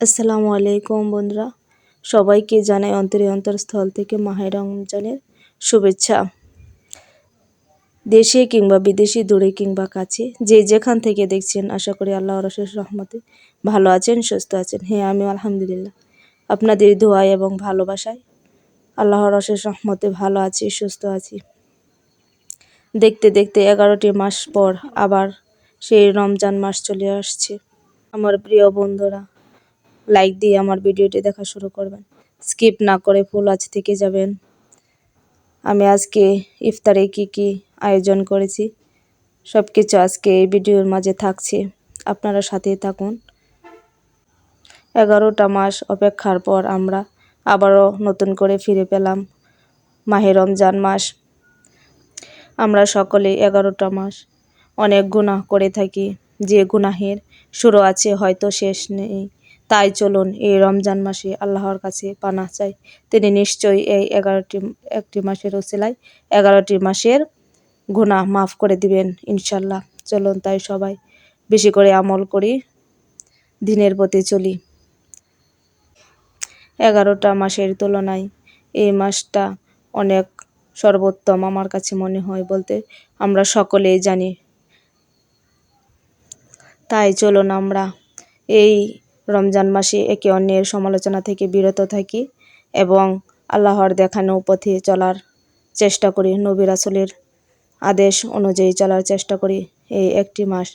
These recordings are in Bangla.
আসসালামু আলাইকুম বন্ধুরা। সবাইকে জানাই অন্তরে অন্তরস্থল থেকে মাহের রমজানের শুভেচ্ছা। দেশে কিংবা বিদেশি, দূরে কিংবা কাছে, যে যেখান থেকে দেখছেন, আশা করি আল্লাহ রসের রহমতে ভালো আছেন, সুস্থ আছেন। হ্যাঁ আমি আলহামদুলিল্লাহ। আপনাদের দোয়ায় এবং ভালোবাসায় আল্লাহ রসের রহমতে ভালো আছি, সুস্থ আছি। দেখতে দেখতে এগারোটি মাস পর আবার সেই রমজান মাস চলে আসছে। আমার প্রিয় বন্ধুরা লাইক দিয়ে আমার ভিডিওটি দেখা শুরু করবেন। স্কিপ না করে ফুল আজ থেকে যাবেন। আমি আজকে ইফতারে কি কি আয়োজন করেছি সব কিছু আজকে এই ভিডিওর মাঝে থাকছে। আপনারা সাথেই থাকুন। এগারোটা মাস অপেক্ষার পর আমরা আবারও নতুন করে ফিরে পেলাম মাহে রমজান মাস। আমরা সকলে এগারোটা মাস অনেক গুণা করে থাকি। যে গুনাহের শুরু আছে, হয়তো শেষ নেই। তাই চলুন এই রমজান মাসে আল্লাহর কাছে পানা চাই। তিনি নিশ্চয়ই এই এগারোটি, একটি মাসের ওসিলায় এগারোটি মাসের গুণা মাফ করে দিবেন ইনশাল্লাহ। চলুন তাই সবাই বেশি করে আমল করি, দিনের প্রতি চলি। এগারোটা মাসের তুলনায় এই মাসটা অনেক সর্বোত্তম আমার কাছে মনে হয় বলতে আমরা সকলেই জানি। তাই চলুন আমরা এই রমজান মাসে একে অন্যের সমালোচনা থেকে বিরত থাকি এবং আল্লাহর দেখানো পথে চলার চেষ্টা করি, নবী রাসুলের আদেশ অনুযায়ী চলার চেষ্টা করি এই একটি মাস।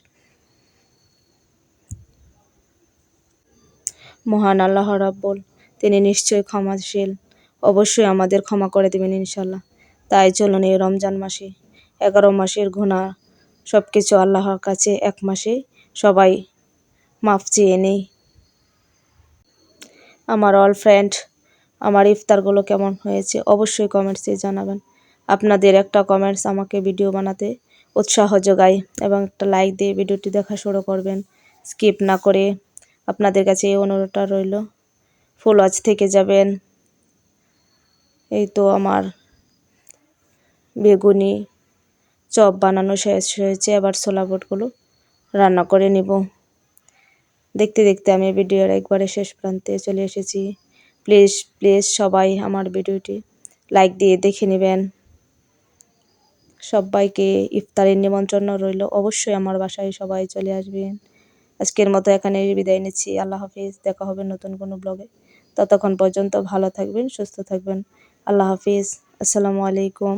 মহান আল্লাহ রাব্বুল, তিনি নিশ্চয়ই ক্ষমাশীল, অবশ্যই আমাদের ক্ষমা করে দেবেন ইনশাল্লাহ তাই চলুন এই রমজান মাসে, এগারো মাসের ঘোনা সব কিছু আল্লাহর কাছে এক মাসে সবাই মাফ চেয়ে নেই। আমার অল ফ্রেন্ড আমার ইফতারগুলো কেমন হয়েছে অবশ্যই কমেন্টসে জানাবেন। আপনাদের একটা কমেন্টস আমাকে ভিডিও বানাতে উৎসাহ যোগায় এবং একটা লাইক দিয়ে ভিডিওটি দেখা শুরু করবেন। স্কিপ না করে আপনাদের কাছে এই অনুরোধটা রইল। ফুল ওয়াচ থেকে যাবেন। এই তো আমার বেগুনি চপ বানানো শেষ হয়েছে, এবার ছোলা বুটগুলো রান্না করে নিব। দেখতে দেখতে আমি ভিডিওর একবারে শেষ প্রান্তে চলে এসেছি। প্লিজ প্লিজ সবাই আমার ভিডিওটি লাইক দিয়ে দেখে নেবেন। সবাইকে ইফতারের নিমন্ত্রণ রইল। অবশ্যই আমার বাসায় সবাই চলে আসবেন আজকের মতো এখানে বিদায় নিচ্ছি। আল্লাহ হাফিজ। দেখা হবে নতুন কোনো ব্লগে। ততক্ষণ পর্যন্ত ভালো থাকবেন, সুস্থ থাকবেন। আল্লাহ হাফিজ। আসসালামু আলাইকুম।